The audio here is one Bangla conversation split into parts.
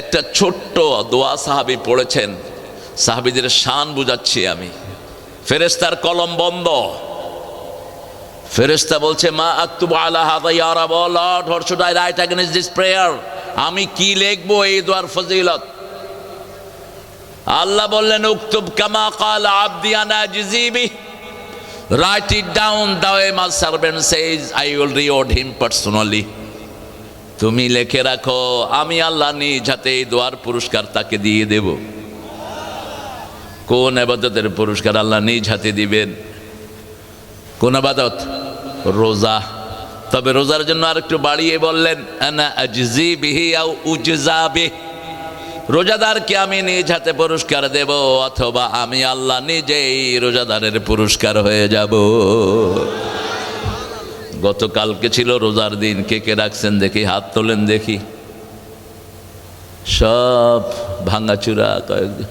একটা ছোট্ট দোয়া সাহাবি পড়েছেন। সাহাবিদের শান বুঝাচ্ছি আমি। ফেরেস্তার কলম বন্ধ। ফেরেস্তা বলছে, মা আক্তুব আলা হাদা ইয়া রাব lord what should I write against this prayer. আমি কি লিখব এই দোয়ার ফজিলত? আল্লাহ বললেন, উক্তুব কামা কাল আব্দি আনা জিজিবি। Write it down the way my servant says I will reward him personally. তুমি লেখে রাখো, আমি আল্লাহ নিজ হাতে এই দোয়ার পুরস্কার তাকে দিয়ে দেব। কোন আবাদতের পুরস্কার আল্লাহ নিজ হাতে দিবেন? কোন আবাদত রোজা। তবে রোজার জন্য আর একটু বাড়িয়ে বললেন রোজাদারকে আমি নিজ হাতে পুরস্কার দেব, অথবা আমি আল্লাহ নিজেই রোজাদারের পুরস্কার হয়ে যাব। গতকালকে ছিল রোজার দিন। কে কে রাখছেন দেখি, হাত তোলেন দেখি। সব ভাঙাচুরা কয়েকজন।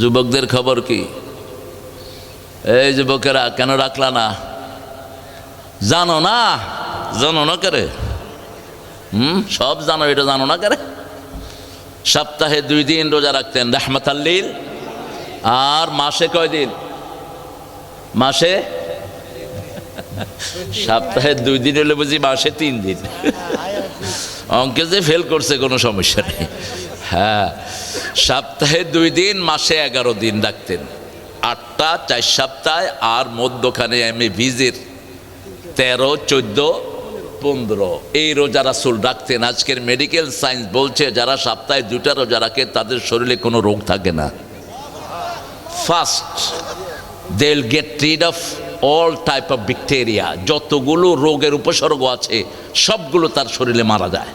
যুবকদের খবর কি? এই যুবকেরা কেন রাখলা না? জানো না? জানো না করে? হুম? সব জানো, এটা জানো না করে? সপ্তাহে দুই দিন রোজা রাখতেন রাহমাত আর মাসে কয় দিন মাসে সপ্তাহে দুই দিন হলে বুঝি মাসে তিন দিন। অঙ্কে যে ফেল করছে, কোনো সমস্যা নেই। হ্যাঁ সপ্তাহে দুই দিন, মাসে এগারো দিন রাখতেন আটটা, চার সপ্তাহে, আর মধ্যখানে এমএ ভিজির তেরো, চোদ্দ, পনেরো। এই রোজা রাসুল রাখতেন আজকের মেডিকেল সায়েন্স বলছে, যারা সপ্তাহে দুটা রোজা রাখে, তাদের শরীরে কোনো রোগ থাকে না। First they get rid of all type of bacteria যতগুলো রোগের উপসর্গ আছে, সবগুলো তার শরীরে মারা যায়।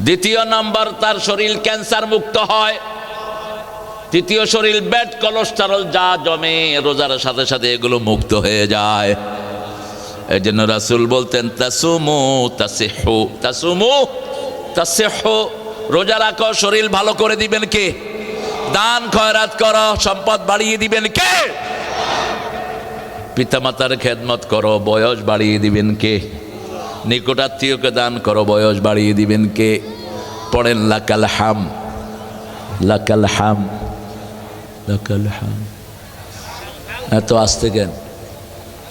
দ্বিতীয় নাম্বার, তার শরীর ক্যান্সার মুক্ত হয়। তৃতীয় শরীর ব্যাড কোলেস্টেরল যা জমে, রোজার সাথে সাথে এগুলো মুক্ত হয়ে যায়। এই জন্য রাসুল বলতেন, তাসুমু তাসিহু তাসুমু তাসিহু। রোজা রাখো, শরীর ভালো করে দিবেন কে? দান খয়রাত করো, সম্পদ বাড়িয়ে দিবেন কে? পিতামাতার খেদমত করো, বয়স বাড়িয়ে দিবেন কে? নিকটাত্মীয়কে দান করো, বয়স বাড়িয়ে দিবেন কে? পড়েন লাকাল হাম। লাকাল হাম। লাকাল হাম। এত আসতে কেন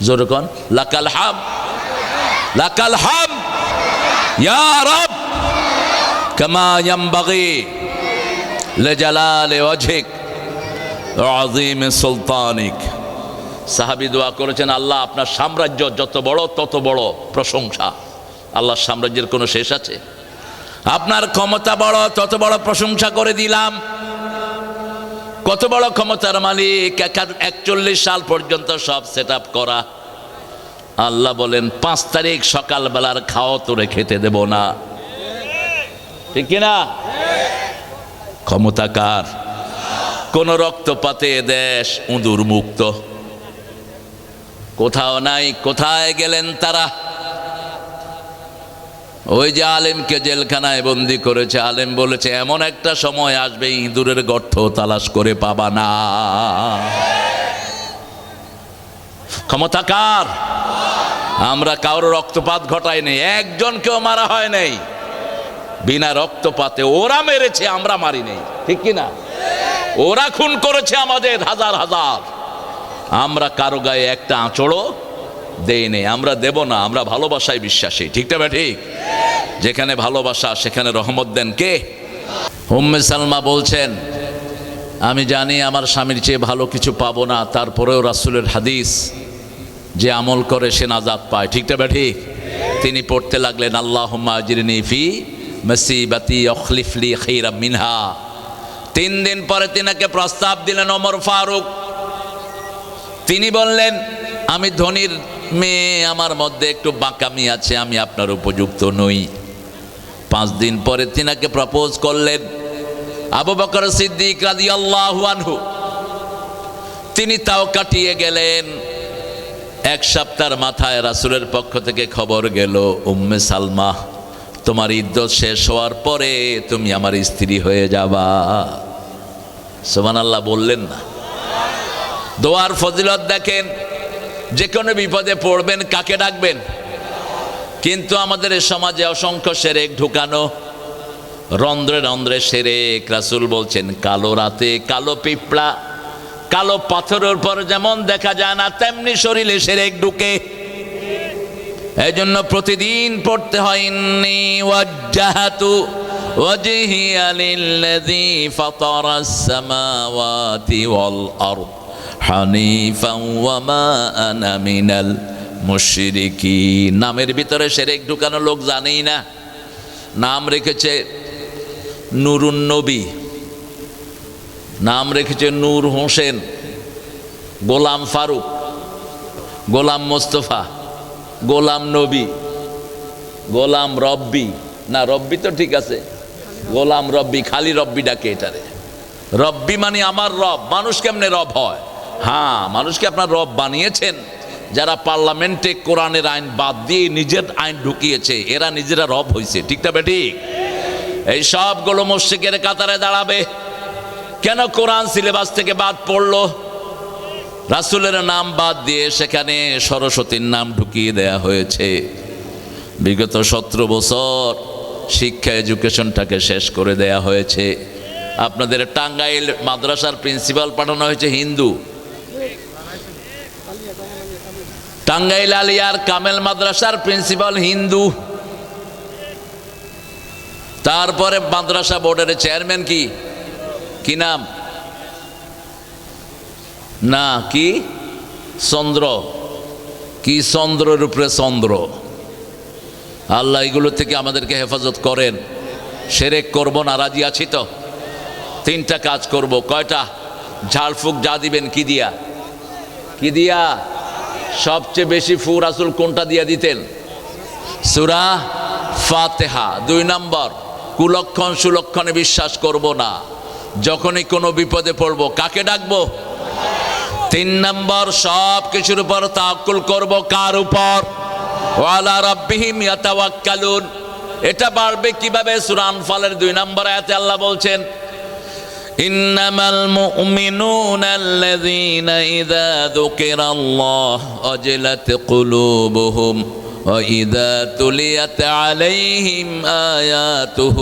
জোর কন। লাকাল হাম। লাকাল হাম। ইয়া সাহাবী দোয়া করেছেন, আল্লাহ আপনার সাম্রাজ্য যত বড়, তত বড় প্রশংসা। আল্লাহর সাম্রাজ্যের কোনো শেষ আছে? আপনার ক্ষমতা বড়, তত বড় প্রশংসা করে দিলাম। কত বড় ক্ষমতার মালিক? একচল্লিশ সাল পর্যন্ত সব সেট করা। আল্লাহ বলেন, পাঁচ তারিখ সকালবেলার খাওয়া তোরে খেতে দেব না। ঠিক কিনা ক্ষমতা কার? কোন রক্তপাতে দেশ উঁদুর মুক্ত। কোথাও নাই, কোথায় গেলেন তারা? ওই যে আলেমকে জেলখানায় বন্দি করেছে, আলেম বলেছে, এমন একটা সময় আসবে ইঁদুরের গর্ত তালাশ করে পাবা না। ক্ষমতা কার? আমরা কারও রক্তপাত ঘটাই নেই একজনকেও মারা হয় নাই। বিনা রক্তপাতে ওরা মেরেছে, আমরা মারি নেই, ঠিক কি না ওরা খুন করেছে আমাদের হাজার হাজার। আমরা কারও গায়ে একটা আঁচড়ও দেই নেই, আমরা দেব না, আমরা ভালোবাসায় বিশ্বাসী। ঠিকটা বা ঠিক? যেখানে ভালোবাসা, সেখানে রহমত দেন কে? উম্মে সালমা বলছেন, আমি জানি আমার স্বামীর চেয়ে ভালো কিছু পাবো না, তারপরেও রাসুলের হাদিস যে আমল করে সে নাজাদ পায়। ঠিকটা বা ঠিক? তিনি পড়তে লাগলেন আল্লাহ আজিরনি ফি মসিবাতি অখলিফলি খৈরা মিনহা। তিন দিন পরে তিনাকে প্রস্তাব দিলেন অমর ফারুক তিনি বললেন, আমি ধনির মেয়ে, আমার মধ্যে একটু বাঁকামি আছে, আমি আপনার উপযুক্ত নই। পাঁচ দিন পরে তিনাকে প্রপোজ করলেন আবু বকর সিদ্দিক রাদি আনহু। তিনি তাও কাটিয়ে গেলেন। এক সপ্তাহের মাথায় রাসুলের পক্ষ থেকে খবর গেল, উম্মে সালমা, তোমার ইদ্যত শেষ হওয়ার পরে তুমি আমার স্ত্রী হয়ে যাবা। সোমান আল্লাহ বললেন না। দোয়ার ফজিলত দেখেন, যে কোনো বিপদে পড়বেন, কাকে ডাকবেন? কিন্তু আমাদের সমাজে অসংখ্য সেরেক ঢুকানো, রন্ধ্রে রন্ধ্রে সেরে রাসুল বলছেন, কালো রাতে কালো পিঁপড়া, কালো পাথরের পর যেমন দেখা যায় না, তেমনি শরীরে সেরেক ঢুকে। এই জন্য প্রতিদিন পড়তে হয়, ইন্নি ওয়াজ্জাহাতু ওয়াজহিয়া লিল্লাযী ফাতারাস সামাওয়াতি ওয়াল আরদ। হানিফান ওয়া মা আনা মিনাল মুশরিকিন। নামের ভিতরে শিরক ঢুকানো লোক জানেই না। নাম রেখেছে নুরুন নবী। নাম রেখেছে নূর হোসেন, গোলাম ফারুক, গোলাম মোস্তফা, গোলাম নবী, গোলাম রব্বি। না, রব্বি তো ঠিক আছে। গোলাম রব্বি, খালি রব্বি ডাকে এটারে। রব্বি মানে আমার রব। মানুষ কেমনে রব হয়? হ্যাঁ মানুষকে আপনার রব বানিয়েছেন। যারা পার্লামেন্টে কোরআনের আইন বাদ দিয়ে নিজের আইন ঢুকিয়েছে, এরা নিজেরা রব হয়েছে ঠিকটা বেঠিক এই সবগুলো মস্যিকের কাতারে দাঁড়াবে। কেন কোরআন সিলেবাস থেকে বাদ পড়ল? রাসুলের নাম বাদ দিয়ে সেখানে সরস্বতীর নাম ঢুকিয়ে দেয়া হয়েছে। বিগত সতেরো বছর শিক্ষা এডুকেশনটাকে শেষ করে দেয়া হয়েছে। আপনাদের টাঙ্গাইল মাদ্রাসার প্রিন্সিপাল পাঠানো হয়েছে হিন্দু। টাঙ্গাইল আলিয়ার কামেল মাদ্রাসার প্রিন্সিপাল হিন্দু। তারপরে মাদ্রাসা বোর্ডের চেয়ারম্যান কি? কি নাম? না, কি? চন্দ্র। কি চন্দ্রের উপরে চন্দ্র? আল্লাহ এগুলো থেকে আমাদেরকে হেফাজত করেন। সেরেক করব না রাজি আছি তো। তিনটা কাজ করব। কয়টা? ঝাড়ফুক যা দিবেন, কি দিয়া? কি দিয়া? সবচেয়ে বেশি ফু রাসুল কোনটা দিয়ে দিতেন? সুরা ফাতেহা, দুই নম্বর, কুলক্ষণ সুলক্ষণে বিশ্বাস করব না। যখনই কোনো বিপদে পড়ব, কাকে ডাকবো? তিন নম্বর সব কিছুর উপর তাকুল করব কার উপর? ওয়ালা রাব্বিহিম এটা বাড়বে কীভাবে? সূরা আনফালের দুই নম্বর আয়াতে আল্লাহ বলছেন ইন্নামাল মুমিনুনা আল্লাযীনা ইযা যুকিরাল্লাহ ওয়াজিলাত কুলুবুহুম وإذا تليت عليهم آياته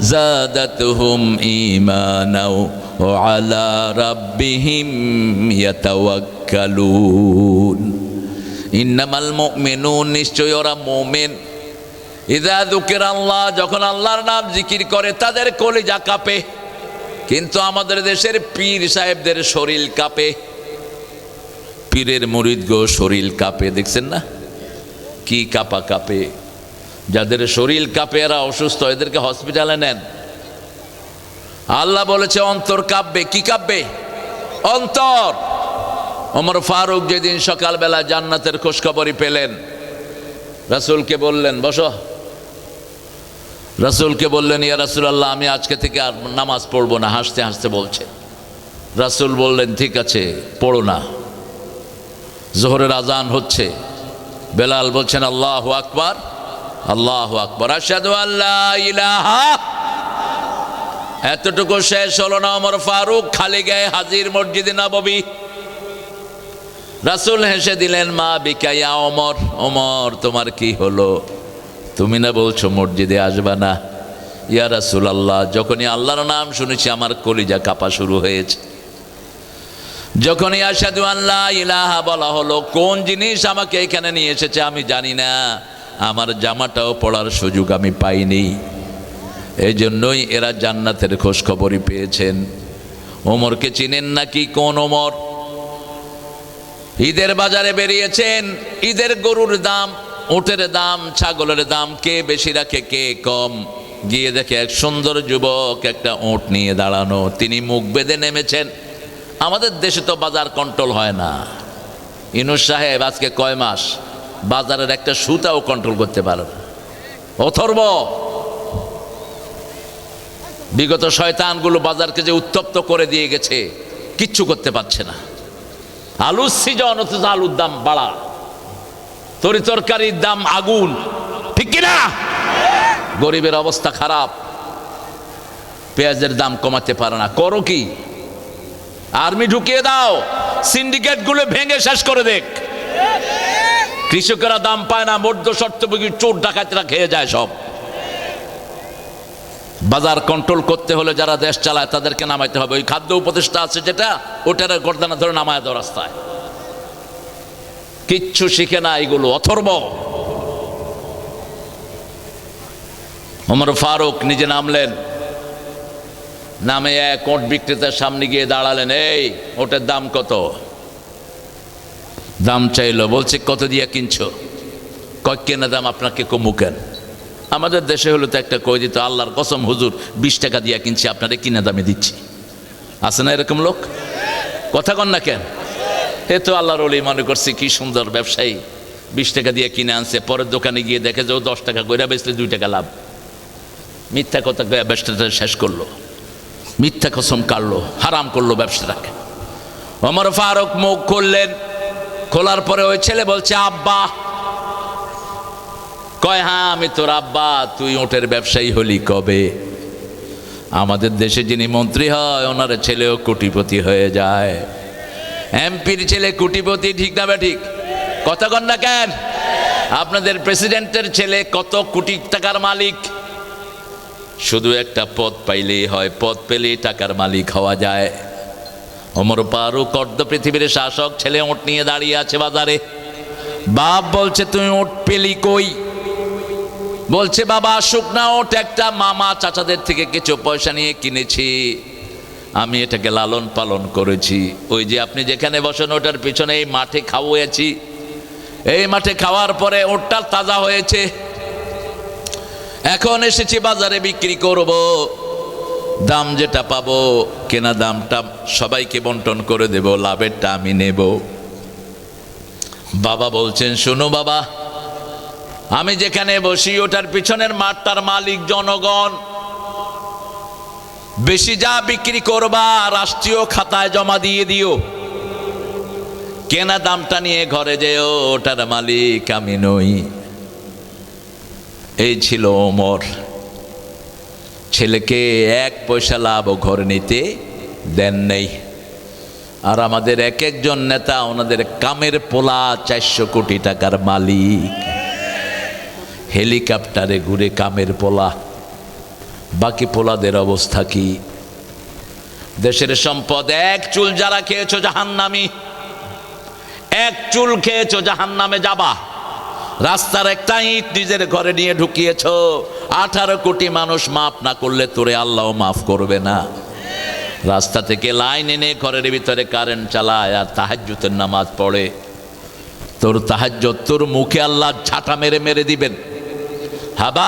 زادتهم إيمانا وعلى ربهم يتوكلون إنما المؤمنون নিশ্চয় ওরা মুমিন ইদা দুকের আল্লাহ যখন আল্লাহর নাম জিকির করে তাদের কলিজা কাঁপে কিন্তু আমাদের দেশের পীর সাহেবদের শরীর কাঁপে। পীরের মুরিদ গো শরীর কাঁপে, দেখছেন না? কি কাঁপা কাঁপে। যাদের শরীর কাঁপে, এরা অসুস্থ, এদেরকে হসপিটালে নেন। আল্লাহ বলেছে, অন্তর কাঁপবে। কি কাঁপবে? অন্তর। অমর ফারুক যেদিন সকালবেলা জান্নাতের খোঁজখবরই পেলেন, রাসুলকে বললেন, বসো। রাসুলকে বললেন, ইয়া রাসুলাল্লাহ, আমি আজকে থেকে আর নামাজ পড়ব না। হাসতে হাসতে বলছে। রাসুল বললেন, ঠিক আছে, পড়ো না। জোহরের আজান হচ্ছে। বেলাল বলছেন, আল্লাহ আকবার, আল্লাহ আকবর। আল্লাহ এতটুকু শেষ হলো না অমর ফারুক, খালি গায়ে হাজির মসজিদে নববী। রাসুল হেসে দিলেন, মা বিকাইয়া অমর অমর তোমার কি হলো? তুমি না বলছো মসজিদে আসবা না। ইয়া রাসুল আল্লাহ যখনই আল্লাহর নাম শুনেছি আমার কলিজা কাপা শুরু হয়েছে। যখনই আসাদু আল্লাহ ইলাহা বলা হলো, কোন জিনিস আমাকে এখানে নিয়ে এসেছে আমি জানি না। আমার জামাটাও পড়ার সুযোগ আমি পাইনি। এই জন্যই এরা জান্নাতের খোঁজ খবরই পেয়েছেন। ওমরকে চিনেন নাকি কোন ওমর? ঈদের বাজারে বেরিয়েছেন, ঈদের গরুর দাম উটের দাম, ছাগলের দাম, কে বেশি রাখে, কে কম? গিয়ে দেখে এক সুন্দর যুবক একটা ওঁট নিয়ে দাঁড়ানো। তিনি মুখ বেঁধে নেমেছেন। আমাদের দেশে তো বাজার কন্ট্রোল হয় না। ইনুস সাহেব, আজকে কয় মাস? বাজারের একটা সুতাও কন্ট্রোল করতে পারে অথর্ব বিগত শয়তানগুলো বাজারকে যে উত্তপ্ত করে দিয়ে গেছে, কিচ্ছু করতে পারছে না। আলুর সিজন অথচ আলুর দাম বাড়া। তরি তরকারির দাম আগুন। ঠিক কিনা? গরিবের অবস্থা খারাপ। পেঁয়াজের দাম কমাতে পারে না। করো কি? আর্মি ঢুকিয়ে দাও। সিন্ডিকেটগুলো ভেঙে শেষ করে দেখ। কৃষকেরা দাম পায় না, মধ্য শর্তভোগী চোর ডাকাতরা খেয়ে যায় সব। বাজার কন্ট্রোল করতে হলে যারা দেশ চালায় তাদেরকে নামাইতে হবে। ওই খাদ্য উপদেষ্টা আছে যেটা, ওটার গর্দানা ধরে নামায় দেওয়া রাস্তায়। কিচ্ছু শিখে না এগুলো, অথর্ব। ওমর ফারুক নিজে নামলেন। নামে এক ওট বিক্রেতার সামনে গিয়ে দাঁড়ালেন, এই, ওটার দাম কত? দাম চাইলো, বলছে, কত দিয়ে কিনছো? কয়, কেনা দাম আপনাকে কমু কেন? আমাদের দেশে হলো তো একটা কই দিত, আল্লাহর কসম হুজুর, বিশ টাকা দিয়ে কিনছি, আপনারে কিনা দামে দিচ্ছি। আছে না এরকম লোক? কথা কন না কেন? এ তো আল্লাহর ওলি মনে করছে কি সুন্দর ব্যবসায়ী। বিশ টাকা দিয়ে কিনে আনছে, পরের দোকানে গিয়ে দেখে যে ও দশ টাকা কইরা বেচলে দুই টাকা লাভ। মিথ্যা কথা ব্যবসাটা শেষ করল। মিথ্যা কসম কাটলো, হারাম করল ব্যবসাটাকে। অমর ফারুক মুখ খুললেন, খোলার পরে ওই ছেলে বলছে, আব্বা, কয় হ্যাঁ আমি তোর আব্বা, তুই ওটের ব্যবসায়ী হলি কবে? আমাদের দেশে যিনি মন্ত্রী হয়, ওনার ছেলেও কোটিপতি হয়ে যায়। এমপির ছেলে কোটিপতি ঠিক না ঠিক? কথা কন না কেন? আপনাদের প্রেসিডেন্টের ছেলে কত কোটি টাকার মালিক? শুধু একটা পদ পাইলেই হয়, পদ পেলেই টাকার মালিক হওয়া যায়। অমর ফারুক অর্ধ পৃথিবীর শাসক, ছেলে ওট নিয়ে দাঁড়িয়ে আছে বাজারে। বাপ বলছে তুমি ওট পেলি কই? বলছে, বাবা, শুকনা ওট একটা মামা চাচাদের থেকে কিছু পয়সা নিয়ে কিনেছি। আমি এটাকে লালন পালন করেছি। ওই যে আপনি যেখানে বসেন, ওটার পিছনে এই মাঠে খাওয়াইছি এই মাঠে খাওয়ার পরে ওটটা তাজা হয়েছে। এখন এসেছি বাজারে বিক্রি করব। দাম যেটা পাবো, কেনা দামটা সবাইকে বন্টন করে দেব, লাভেরটা আমি নেব। বাবা বলছেন, শোনো বাবা, আমি যেখানে বসি, ওটার পিছনের মাঠটার মালিক জনগণ। বেশি যা বিক্রি করবা, রাষ্ট্রীয় খাতায় জমা দিয়ে দিও। কেনা দামটা নিয়ে ঘরে যেও, ওটার মালিক আমি নই। এই ছিল ওমর। ছেলেকে এক পয়সা লাভ ঘরে নিতে দেন নেই। আর আমাদের এক একজন নেতা ওনাদের কামের পোলা চারশো কোটি টাকার মালিক। হেলিকপ্টারে ঘুরে কামের পোলা। বাকি পোলাদের অবস্থা কি? দেশের সম্পদ, এক চুল যারা খেয়েছো জাহান্নামি, এক চুল খেয়েছো জাহান্নামে যাবা। রাস্তার একটা ইট নিজের ঘরে নিয়ে ঢুকিয়েছ। আঠারো কোটি মানুষ মাফ না করলে তোরে আল্লাহ মাফ করবে না। রাস্তা থেকে লাইন এনে ঘরের ভিতরে কারেন্ট চালায় আর তাহাজ্জুতের নামাজ পড়ে। তোর তাহাজ্জত তোর মুখে আল্লাহ ঝাঁটা মেরে মেরে দিবেন। হাবা